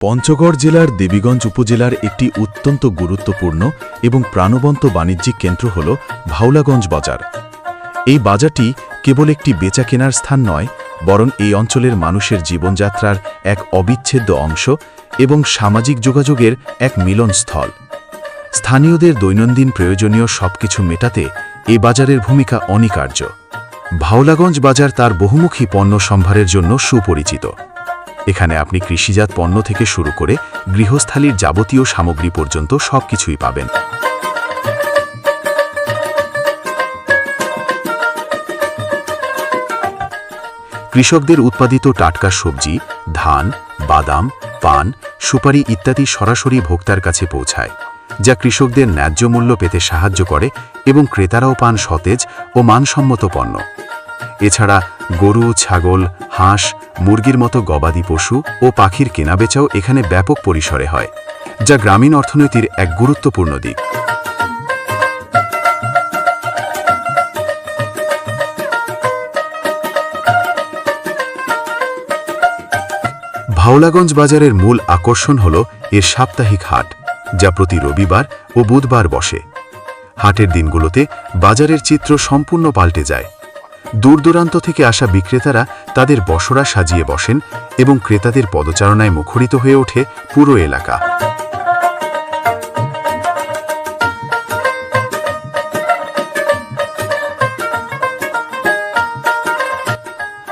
পঞ্চগড় জেলার দেবীগঞ্জ উপজেলার একটি অত্যন্ত গুরুত্বপূর্ণ এবং প্রাণবন্ত বাণিজ্যিক কেন্দ্র হল ভাওলাগঞ্জ বাজার। এই বাজারটি কেবল একটি বেচা কেনার স্থান নয়, বরং এই অঞ্চলের মানুষের জীবনযাত্রার এক অবিচ্ছেদ্য অংশ এবং সামাজিক যোগাযোগের এক মিলনস্থল। স্থানীয়দের দৈনন্দিন প্রয়োজনীয় সবকিছু মেটাতে এ বাজারের ভূমিকা অনিকার্য। ভাওলাগঞ্জ বাজার তার বহুমুখী পণ্য সম্ভারের জন্য সুপরিচিত। এখানে আপনি কৃষিজাত পণ্য থেকে শুরু করে গৃহস্থালীর যাবতীয় সামগ্রী পর্যন্ত সবকিছুই পাবেন। কৃষকদের উৎপাদিত টাটকা সবজি, ধান, বাদাম, পান, সুপারি ইত্যাদি সরাসরি ভোক্তার কাছে পৌঁছায়, যা কৃষকদের ন্যায্য মূল্য পেতে সাহায্য করে এবং ক্রেতারাও পান সতেজ ও মানসম্মত পণ্য। এছাড়া গরু, ছাগল, হাঁস, মুরগির মতো গবাদি পশু ও পাখির কেনাবেচাও এখানে ব্যাপক পরিসরে হয়, যা গ্রামীণ অর্থনীতির এক গুরুত্বপূর্ণ দিক। ভাওলাগঞ্জ বাজারের মূল আকর্ষণ হল এর সাপ্তাহিক হাট, যা প্রতি রবিবার ও বুধবার বসে। হাটের দিনগুলোতে বাজারের চিত্র সম্পূর্ণ পাল্টে যায়। দূর দূরান্ত থেকে আসা বিক্রেতারা তাদের বসরা সাজিয়ে বসেন এবং ক্রেতাদের পদচারণায় মুখরিত হয়ে ওঠে পুরো এলাকা।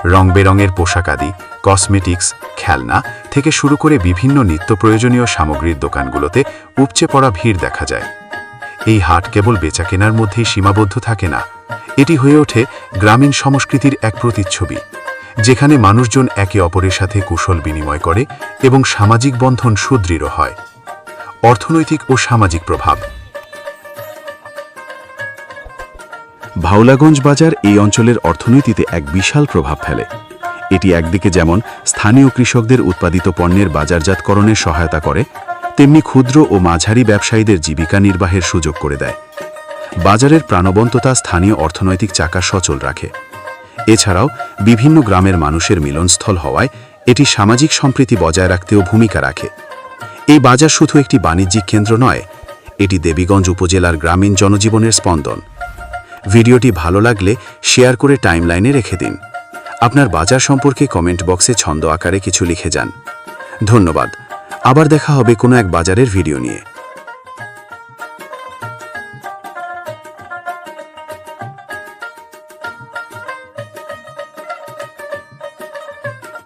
রং বেরঙের পোশাকাদি কসমেটিক্স, খেলনা থেকে শুরু করে বিভিন্ন নিত্য প্রয়োজনীয় সামগ্রীর দোকানগুলোতে উপচে পড়া ভিড় দেখা যায়। এই হাট কেবল বেচা কেনার মধ্যেই সীমাবদ্ধ থাকে না এটি হয়ে ওঠে গ্রামীণ সংস্কৃতির এক প্রতিচ্ছবি, যেখানে মানুষজন একে অপরের সাথে কুশল বিনিময় করে এবং সামাজিক বন্ধন সুদৃঢ় হয়। অর্থনৈতিক ও সামাজিক প্রভাব। ভাওলাগঞ্জ বাজার এই অঞ্চলের অর্থনীতিতে এক বিশাল প্রভাব ফেলে। এটি একদিকে যেমন স্থানীয় কৃষকদের উৎপাদিত পণ্যের বাজারজাতকরণে সহায়তা করে, তেমনি ক্ষুদ্র ও মাঝারি ব্যবসায়ীদের জীবিকা নির্বাহের সুযোগ করে দেয়। বাজারের প্রাণবন্ততা স্থানীয় অর্থনৈতিক চাকা সচল রাখে। এছাড়াও বিভিন্ন গ্রামের মানুষের মিলনস্থল হওয়ায় এটি সামাজিক সম্প্রীতি বজায় রাখতেও ভূমিকা রাখে। এই বাজার শুধু একটি বাণিজ্যিক কেন্দ্র নয়, এটি দেবীগঞ্জ উপজেলার গ্রামীণ জনজীবনের স্পন্দন। ভিডিওটি ভালো লাগলে শেয়ার করে টাইমলাইনে রেখে দিন। আপনার বাজার সম্পর্কে কমেন্ট বক্সে ছন্দ আকারে কিছু লিখে যান। ধন্যবাদ। আবার দেখা হবে কোনো এক বাজারের ভিডিও নিয়ে।